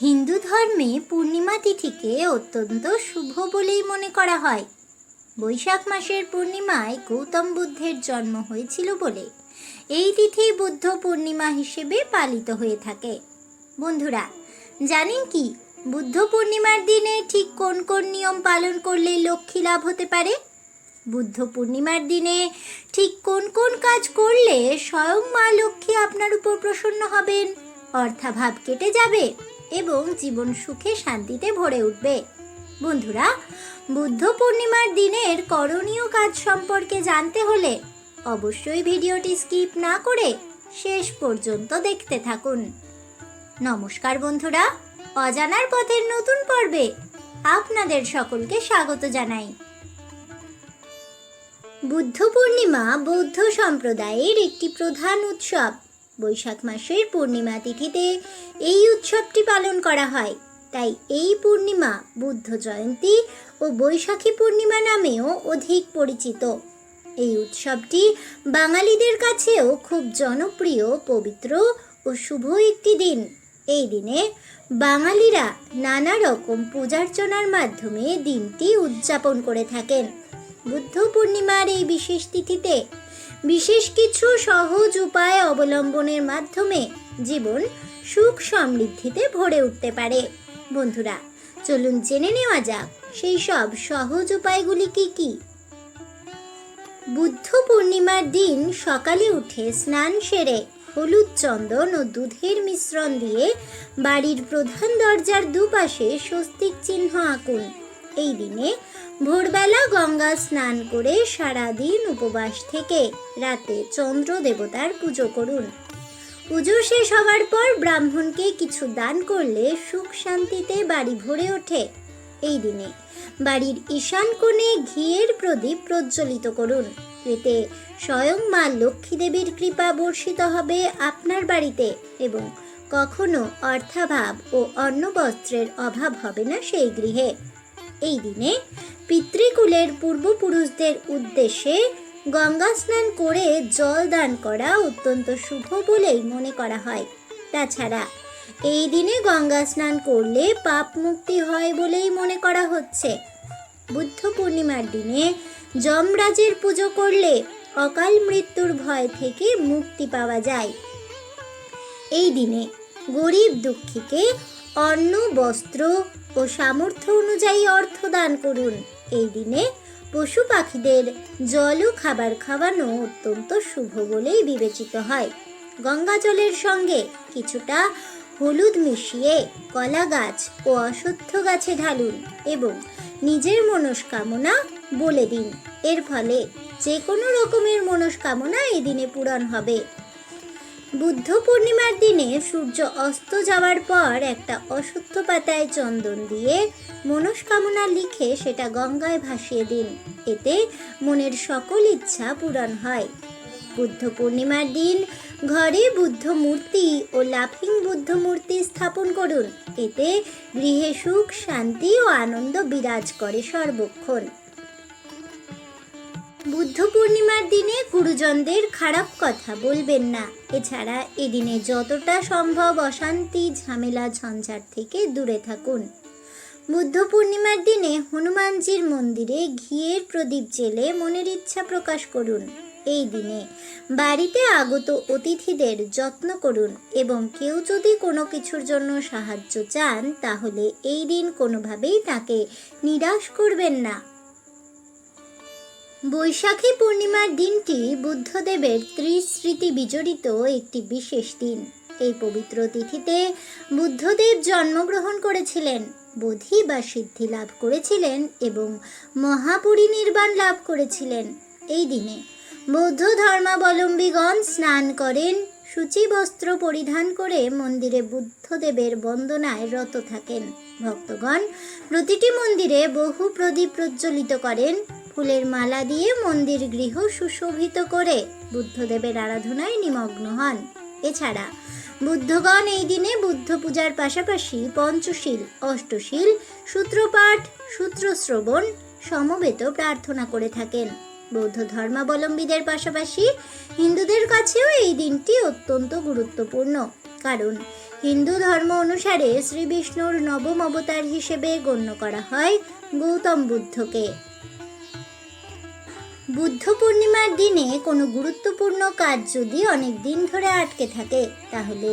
হিন্দু ধর্মে পূর্ণিমা তিথিকে অত্যন্ত শুভ বলেই মনে করা হয়। বৈশাখ মাসের পূর্ণিমায় গৌতম বুদ্ধের জন্ম হয়েছিল বলে এই তিথি বুদ্ধ পূর্ণিমা হিসেবে পালিত হয়ে থাকে। বন্ধুরা, জানেন কি, বুদ্ধ পূর্ণিমার দিনে ঠিক কোন কোন নিয়ম পালন করলে লক্ষ্মী লাভ হতে পারে? বুদ্ধ পূর্ণিমার দিনে ঠিক কোন কোন কাজ করলে স্বয়ং মা লক্ষ্মী আপনার উপর প্রসন্ন হবেন? অর্থাভাব কেটে যাবে। এবং জীবন সুখে শান্তিতে ভরে উঠবে। বন্ধুরা, বুদ্ধ পূর্ণিমার দিনের করণীয় কাজ সম্পর্কে জানতে হলে অবশ্যই ভিডিওটি স্কিপ না করে শেষ পর্যন্ত দেখতে থাকুন। নমস্কার বন্ধুরা, অজানার পথের নতুন পর্বে আপনাদের সকলকে স্বাগত জানাই। বুদ্ধ পূর্ণিমা বৌদ্ধ সম্প্রদায়ের একটি প্রধান উৎসব। বৈশাখ মাসের পূর্ণিমা তিথিতে এই উৎসবটি পালন করা হয়। তাই এই পূর্ণিমা বুদ্ধ জয়ন্তী ও বৈশাখী পূর্ণিমা নামেও অধিক পরিচিত। এই উৎসবটি বাঙালিদের কাছেও খুব জনপ্রিয়, পবিত্র ও শুভ একটি দিন। এই দিনে বাঙালিরা নানা রকম পূজার্চনার মাধ্যমে দিনটি উদযাপন করে থাকেন। বুদ্ধ পূর্ণিমার এই বিশেষ তিথিতে বিশেষ কিছু সহজ উপায় অবলম্বনের মাধ্যমে জীবন সুখ সমৃদ্ধিতে ভরে উঠতে পারে। বন্ধুরা, চলুন জেনে নেওয়া যাক, সেই সব সহজ উপায়গুলি কি কি? বুদ্ধ পূর্ণিমার দিন সকালে উঠে স্নান সেরে হলুদ চন্দন ও দুধের মিশ্রণ দিয়ে বাড়ির প্রধান দরজার দুপাশে স্বস্তিক চিহ্ন আঁকুন। এই দিনে ভোরবেলা গঙ্গা স্নান করে সারাদিন উপবাস থেকে রাতে চন্দ্র দেবতার পুজো করুন। পুজো শেষ হওয়ার পর ব্রাহ্মণকে কিছু দান করলে সুখ শান্তিতে বাড়ি ভরে ওঠে। এই দিনে বাড়ির ঈশান কোণে ঘিয়ের প্রদীপ প্রজ্বলিত করুন। এতে স্বয়ং মা লক্ষ্মী দেবীর কৃপা বর্ষিত হবে আপনার বাড়িতে এবং কখনো অর্থাভাব ও অন্ন বস্ত্রের অভাব হবে না সেই গৃহে। এই দিনে পিতৃকুলের পূর্বপুরুষদের উদ্দেশ্যে গঙ্গা স্নান করে জল দান করা অত্যন্ত শুভ বলেই মনে করা হয়। তাছাড়া এই দিনে গঙ্গা স্নান করলে পাপ মুক্তি হয় বলেই মনে করা হচ্ছে। বুদ্ধ পূর্ণিমার দিনে যমরাজের পুজো করলে অকাল মৃত্যুর ভয় থেকে মুক্তি পাওয়া যায়। এই দিনে গরিব দুঃখীকে অন্ন, বস্ত্র ও সামর্থ্য অনুযায়ী অর্থ দান করুন। এই দিনে পশু পাখিদের জল ও খাবার খাওয়ানো অত্যন্ত শুভ বলেই বিবেচিত হয়। গঙ্গা জলের সঙ্গে কিছুটা হলুদ মিশিয়ে কলা গাছ ও অশ্বত্থ গাছে ঢালুন এবং নিজের মনস্কামনা বলে দিন। এর ফলে যে কোনো রকমের মনস্কামনা এই দিনে পূরণ হবে। বুদ্ধ পূর্ণিমার দিনে সূর্য অস্ত যাওয়ার পর একটা অশ্বত্থ পাতায় চন্দন দিয়ে মনস্কামনা লিখে সেটা গঙ্গায় ভাসিয়ে দিন। এতে মনের সকল ইচ্ছা পূরণ হয়। বুদ্ধ পূর্ণিমার দিন ঘরে বুদ্ধ মূর্তি ও লাফিং বুদ্ধ মূর্তি স্থাপন করুন। এতে গৃহে সুখ, শান্তি ও আনন্দ বিরাজ করে সর্বক্ষণ। বুদ্ধ পূর্ণিমার দিনে গুরুজনদের খারাপ কথা বলবেন না। এছাড়া এদিনে যতটা সম্ভব অশান্তি, ঝামেলা, ঝঞ্ঝাট থেকে দূরে থাকুন। বুদ্ধ পূর্ণিমার দিনে হনুমানজির মন্দিরে ঘিয়ের প্রদীপ জেলে মনের ইচ্ছা প্রকাশ করুন। এই দিনে বাড়িতে আগত অতিথিদের যত্ন করুন এবং কেউ যদি কোনো কিছুর জন্য সাহায্য চান, তাহলে এই দিন কোনোভাবেই তাকে নিরাশ করবেন না। বৈশাখী পূর্ণিমার দিনটি বুদ্ধদেবের ত্রিস্মৃতি বিজড়িত একটি বিশেষ দিন। এই পবিত্র তিথিতে বুদ্ধদেব জন্মগ্রহণ করেছিলেন, বোধি বা সিদ্ধি লাভ করেছিলেন এবং মহাপরিনির্বাণ লাভ করেছিলেন। এই দিনে বৌদ্ধ ধর্মাবলম্বীগণ স্নান করেন, সূচি বস্ত্র পরিধান করে মন্দিরে বুদ্ধদেবের বন্দনায় রত থাকেন। ভক্তগণ প্রতিটি মন্দিরে বহু প্রদীপ প্রজ্বলিত করেন ফুলের মালা দিয়ে মন্দির গৃহ সুশোভিত করে বুদ্ধদেবের আরাধনায় নিমগ্ন হন। এছাড়া বুদ্ধগণ এই দিনে বুদ্ধ পূজার পাশাপাশি পঞ্চশীল, অষ্টশীল, সূত্রপাঠ, সূত্রশ্রবণ সমবেত প্রার্থনা করে থাকেন। বৌদ্ধ ধর্মাবলম্বীদের পাশাপাশি হিন্দুদের কাছেও এই দিনটি অত্যন্ত গুরুত্বপূর্ণ। কারণ হিন্দু ধর্ম অনুসারে শ্রী বিষ্ণুর নবম অবতার হিসেবে গণ্য করা হয় গৌতম বুদ্ধকে। বুদ্ধ পূর্ণিমার দিনে কোনো গুরুত্বপূর্ণ কাজ যদি অনেক দিন ধরে আটকে থাকে, তাহলে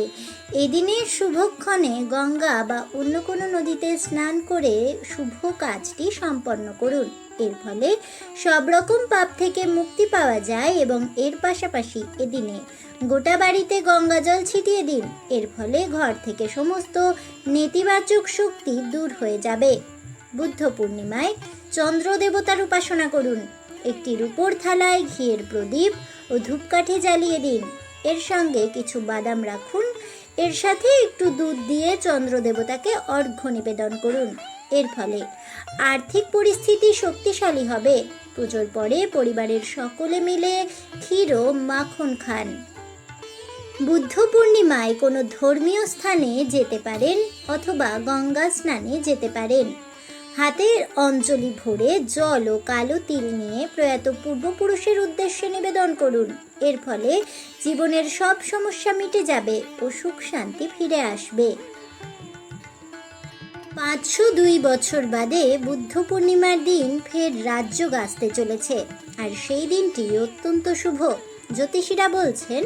এদিনের শুভক্ষণে গঙ্গা বা অন্য কোনো নদীতে স্নান করে শুভ কাজটি সম্পন্ন করুন। এর ফলে সব রকম পাপ থেকে মুক্তি পাওয়া যায় এবং এর পাশাপাশি এদিনে গোটা বাড়িতে গঙ্গা জল ছিটিয়ে দিন। এর ফলে ঘর থেকে সমস্ত নেতিবাচক শক্তি দূর হয়ে যাবে। বুদ্ধ পূর্ণিমায় চন্দ্র দেবতার উপাসনা করুন। একটি রূপোর থালায় ঘিয়ের প্রদীপ ও ধূপকাঠি জ্বালিয়ে দিন। এর সঙ্গে কিছু বাদাম রাখুন। এর সাথে একটু দুধ দিয়ে চন্দ্র দেবতাকে অর্ঘ্য নিবেদন করুন। এর ফলে আর্থিক পরিস্থিতি শক্তিশালী হবে। পুজোর পরে পরিবারের সকলে মিলে ক্ষীর ও মাখন খান। বুদ্ধ পূর্ণিমায় কোনো ধর্মীয় স্থানে যেতে পারেন অথবা গঙ্গা স্নানে যেতে পারেন। হাতের অঞ্জলি ভরে জল ও কালো তিল নিয়ে প্রয়াত পূর্বপুরুষের উদ্দেশ্যে নিবেদন করুন। এর ফলে জীবনের সব সমস্যা মিটে যাবে ও সুখ শান্তি ফিরে আসবে। পাঁচশো দুই বছর বাদে বুদ্ধ পূর্ণিমার দিন ফের রাজ্য গাছতে চলেছে। আর সেই দিনটি অত্যন্ত শুভ। জ্যোতিষীরা বলছেন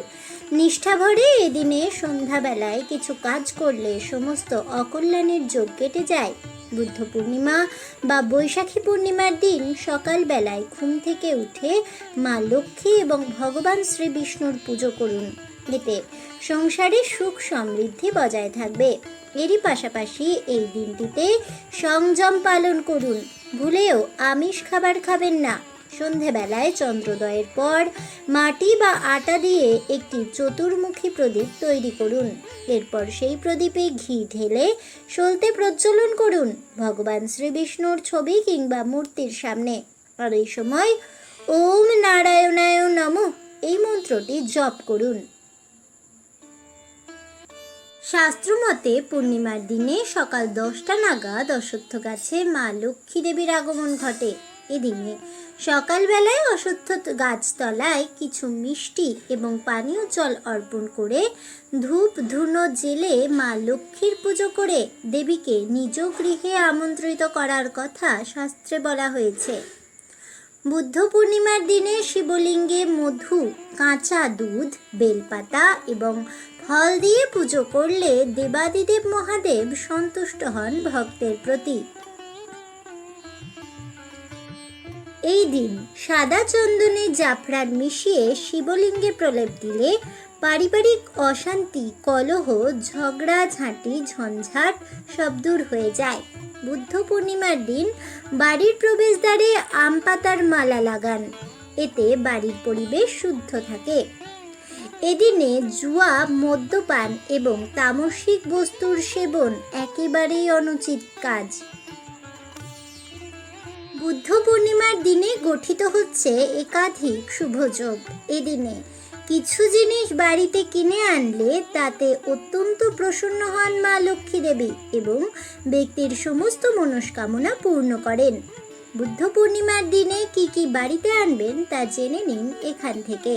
নিষ্ঠাভরে এদিনে সন্ধ্যাবেলায় কিছু কাজ করলে সমস্ত অকল্যাণের যোগ কেটে যায়। বুদ্ধ পূর্ণিমা বা বৈশাখী পূর্ণিমার দিন সকালবেলায় ঘুম থেকে উঠে মা লক্ষ্মী এবং ভগবান শ্রী বিষ্ণুর পুজো করুন। এতে সংসারে সুখ সমৃদ্ধি বজায় থাকবে। এরই পাশাপাশি এই দিনটিতে সংযম পালন করুন। ভুলেও আমিষ খাবার খাবেন না। সন্ধেবেলায় চন্দ্রোদয়ের পর মাটি বা আটা দিয়ে একটি চতুর্মুখী প্রদীপ তৈরি করুন। এরপর সেই প্রদীপে ঘি ঢেলে সলতে প্রজ্বলন করুন ভগবান শ্রী বিষ্ণুর ছবি কিংবা মূর্তির সামনে। আর এই সময় ওম নারায়ণায় নম এই মন্ত্রটি জপ করুন। শাস্ত্রমতে পূর্ণিমার দিনে সকাল দশটা নাগাদ অশ্বত্থ গাছে মা লক্ষ্মী দেবীর আগমন ঘটে। এদিনে সকালবেলায় অশ্বত্থ গাছতলায় কিছু মিষ্টি এবং পানীয় জল অর্পণ করে ধূপ ধুনো জেলে মা লক্ষ্মীর পুজো করে দেবীকে নিজ গৃহে আমন্ত্রিত করার কথা শাস্ত্রে বলা হয়েছে। বুদ্ধ পূর্ণিমার দিনে শিবলিঙ্গে মধু, কাঁচা দুধ, বেলপাতা এবং ফল দিয়ে পুজো করলে দেবাদিদেব মহাদেব সন্তুষ্ট হন ভক্তের প্রতি। এই দিন সাদা চন্দনে জাফরান মিশিয়ে শিবলিঙ্গে প্রলেপ দিলে পারিবারিক অশান্তি, কলহ, ঝগড়া, ঝাঁটি, ঝঞ্ঝাট সব দূর হয়ে যায়। বুদ্ধ পূর্ণিমার দিন বাড়ির প্রবেশদ্বারে আম পাতার মালা লাগান। এতে বাড়ির পরিবেশ শুদ্ধ থাকে। এদিনে জুয়া, মদ্যপান এবং তামসিক বস্তুর সেবন একেবারেই অনুচিত কাজ। বুদ্ধ পূর্ণিমার দিনে গঠিত হচ্ছে একাধিক শুভযোগ এদিনে কিছু জিনিস বাড়িতে কিনে আনলে তাতে অত্যন্ত প্রসন্ন হন মা লক্ষ্মী দেবী এবং ব্যক্তির সমস্ত মনস্কামনা পূর্ণ করেন। বুদ্ধ পূর্ণিমার দিনে কি কি বাড়িতে আনবেন তা জেনে নিন এখান থেকে।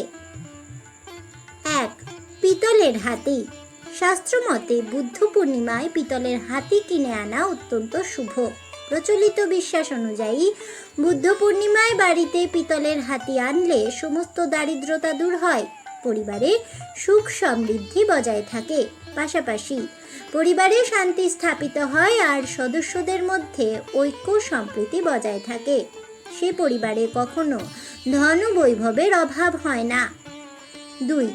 এক, পিতলের হাতি। শাস্ত্রমতে বুদ্ধ পূর্ণিমায় পিতলের হাতি কিনে আনা অত্যন্ত শুভ। প্রচলিত বিশ্বাস অনুযায়ী বুদ্ধ পূর্ণিমায় বাড়িতে পিতলের হাতি আনলে সমস্ত দারিদ্রতা দূর হয়। পরিবারে সুখ সমৃদ্ধি বজায় থাকে। পাশাপাশি পরিবারে শান্তি স্থাপিত হয় আর সদস্যদের মধ্যে ঐক্য সম্প্রীতি বজায় থাকে। সে পরিবারে কখনো ধন বৈভবের অভাব হয় না। দুই,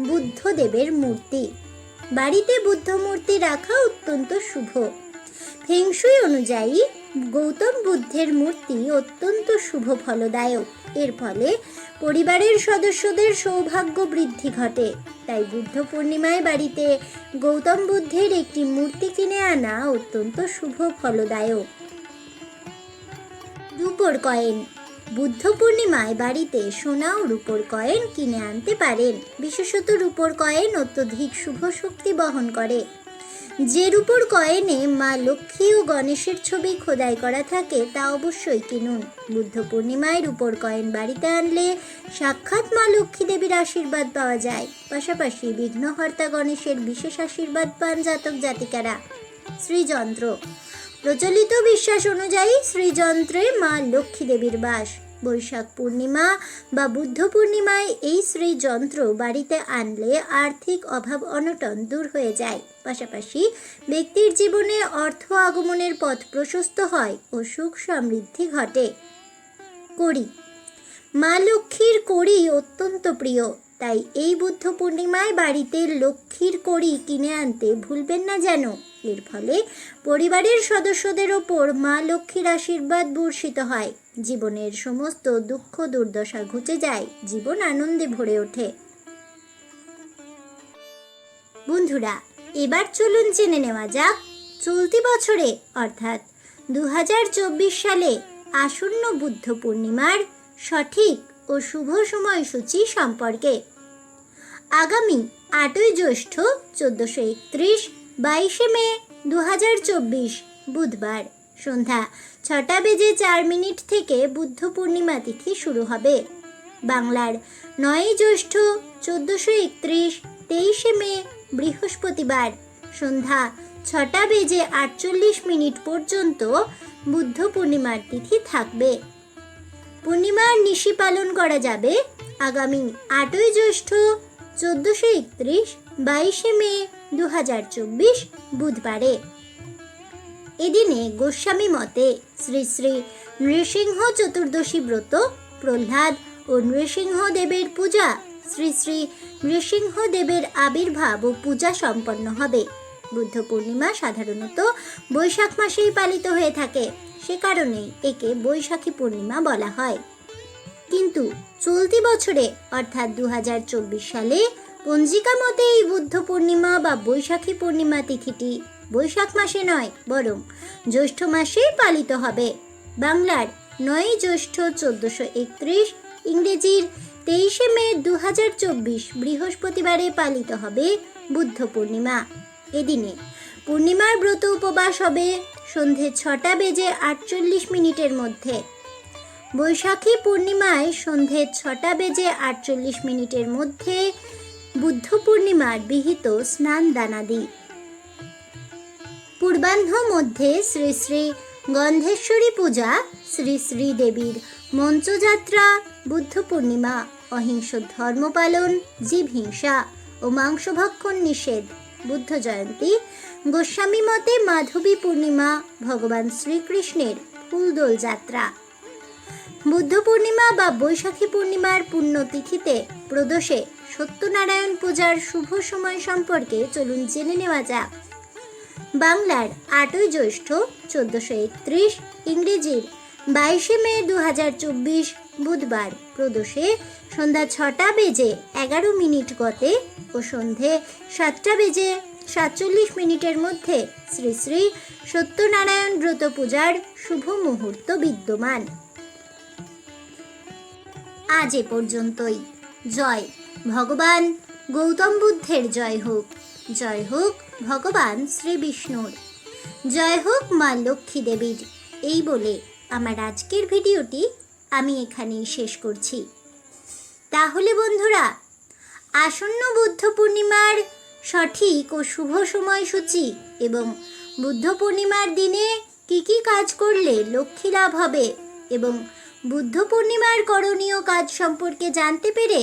বুদ্ধদেবের মূর্তি। বাড়িতে বুদ্ধ মূর্তি রাখা অত্যন্ত শুভ। ফেংশুই অনুযায়ী গৌতম বুদ্ধের মূর্তি অত্যন্ত শুভ ফলদায়ক। এর ফলে পরিবারের সদস্যদের সৌভাগ্য বৃদ্ধি ঘটে। তাই বুদ্ধ পূর্ণিমায় বাড়িতে গৌতম বুদ্ধের একটি মূর্তি কিনে আনা অত্যন্ত শুভ ফলদায়ক। রূপোর কয়েন। বুদ্ধ পূর্ণিমায় বাড়িতে সোনা ও রূপোর কয়েন কিনে আনতে পারেন। বিশেষত রূপোর কয়েন অত্যধিক শুভ শক্তি বহন করে। যে রূপোর কয়েনে মা লক্ষ্মী ও গণেশের ছবি খোদাই করা থাকে, তা অবশ্যই কিনুন। বুদ্ধ পূর্ণিমায় রূপোর কয়েন বাড়িতে আনলে সাক্ষাৎ মা লক্ষ্মী দেবীর আশীর্বাদ পাওয়া যায়। পাশাপাশি বিঘ্নহর্তা গণেশের বিশেষ আশীর্বাদ পান জাতক জাতিকারা। শ্রীযন্ত্র। প্রচলিত বিশ্বাস অনুযায়ী শ্রীযন্ত্রে মা লক্ষ্মী দেবীর বাস। বৈশাখ পূর্ণিমা বা বুদ্ধ পূর্ণিমায় এই শ্রীযন্ত্র বাড়িতে আনলে আর্থিক অভাব অনটন দূর হয়ে যায়। পাশাপাশি ব্যক্তির জীবনে অর্থ আগমনের পথ প্রশস্ত হয় ও সুখ সমৃদ্ধি ঘটে। করি মা লক্ষ্মীর কড়ি অত্যন্ত প্রিয়, তাই এই বুদ্ধ পূর্ণিমায় বাড়িতে লক্ষ্মীর কড়ি কিনে আনতে ভুলবেন না যেন। এর ফলে পরিবারের সদস্যদের ওপর মা লক্ষ্মীর আশীর্বাদ বর্ষিত হয়। জীবনের সমস্ত দুঃখ দুর্দশা ঘুচে যায়, জীবন আনন্দে ভরে ওঠে। বন্ধুরা, এবার চলুন জেনে নেওয়া যাক চলতি বছরে, অর্থাৎ দু হাজার চব্বিশ সালে আসন্ন বুদ্ধ পূর্ণিমার সঠিক ও শুভ সময়সূচি সম্পর্কে। আগামী আটই জ্যৈষ্ঠ চোদ্দোশো একত্রিশ বাইশে মে দু হাজার চব্বিশ, বুধবার। সন্ধ্যা ছটা বেজে চার মিনিট থেকে বুদ্ধ পূর্ণিমা তিথি শুরু হবে। বাংলার নয়ই জ্যৈষ্ঠ চোদ্দোশো একত্রিশ, তেইশে মে বৃহস্পতিবার। সন্ধ্যা ছটা বেজে আটচল্লিশ মিনিট পর্যন্ত বুদ্ধ পূর্ণিমার তিথি থাকবে। পূর্ণিমার নিশি পালন করা যাবে আগামী আটই জ্যৈষ্ঠ চোদ্দোশো একত্রিশ, বাইশে মে দু হাজার চব্বিশ বুধবারে। এদিনে গোস্বামী মতে শ্রী শ্রী নৃসিংহ চতুর্দশী ব্রত, প্রহ্লাদ ও নৃসিংহ দেবের পূজা, শ্রী শ্রী নৃসিংহ দেবের আবির্ভাব ও পূজা সম্পন্ন হবে। বুদ্ধ পূর্ণিমা সাধারণত বৈশাখ মাসেই পালিত হয়ে থাকে, সে কারণেই একে বৈশাখী পূর্ণিমা বলা হয়। কিন্তু চলতি বছরে, অর্থাৎ দু হাজার চব্বিশ সালে পঞ্জিকা মতে এই বুদ্ধ পূর্ণিমা বা বৈশাখী পূর্ণিমা তিথিটি বৈশাখ মাসে নয়, বরং জ্যৈষ্ঠ মাসেই পালিত হবে। বাংলার নয় জ্যৈষ্ঠ চোদ্দশো একত্রিশ, ইংরেজির তেইশে মে দু হাজার চব্বিশ বৃহস্পতিবারে পালিত হবে বুদ্ধ পূর্ণিমা। এদিনে পূর্ণিমার ব্রত উপবাস হবে সন্ধে ছটা বেজে আটচল্লিশ মিনিটের মধ্যে। বৈশাখী পূর্ণিমায় সন্ধে ছটা বেজে আটচল্লিশ মিনিটের মধ্যে বুদ্ধ পূর্ণিমার বিহিত স্নান দানাদি পূর্বাহ্ন মধ্যে শ্রী শ্রী গন্ধেশ্বরী পূজা, শ্রী শ্রী দেবীর মঞ্চযাত্রা বুদ্ধ পূর্ণিমা অহিংস ধর্ম পালন, জীব হিংসা ও মাংসভক্ষণ নিষেধ, বুদ্ধ জয়ন্তী, গোস্বামী মতে মাধবী পূর্ণিমা, ভগবান শ্রীকৃষ্ণের ফুলদোল যাত্রা। বুদ্ধ পূর্ণিমা বা বৈশাখী পূর্ণিমার পুণ্যতিথিতে প্রদোষে সত্যনারায়ণ পূজার শুভ সময় সম্পর্কে চলুন জেনে নেওয়া যাক। বাংলার আটই জ্যৈষ্ঠ চোদ্দশো একত্রিশ ইংরেজির বাইশে মে দু হাজার চব্বিশ বুধবার প্রদোষে সন্ধ্যা ছটা বেজে এগারো মিনিট গতে ও সন্ধে সাতটা বেজে সাতচল্লিশ মিনিটের মধ্যে শ্রী শ্রী সত্যনারায়ণ ব্রত পূজার শুভ মুহূর্ত বিদ্যমান। আজ এ পর্যন্তই। জয়। ভগবান গৌতম বুদ্ধের জয় হোক। জয় হোক ভগবান শ্রী বিষ্ণুর। জয় হোক মা লক্ষ্মী দেবীর। এই বলে আমার আজকের ভিডিওটি আমি এখানেই শেষ করছি। তাহলে বন্ধুরা, আসন্ন বুদ্ধ পূর্ণিমার সঠিক ও শুভ সময়সূচি এবং বুদ্ধ পূর্ণিমার দিনে কি কি কাজ করলে লক্ষ্মী লাভ হবে এবং বুদ্ধ পূর্ণিমার করণীয় কাজ সম্পর্কে জানতে পেরে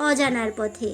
অজানার পথে।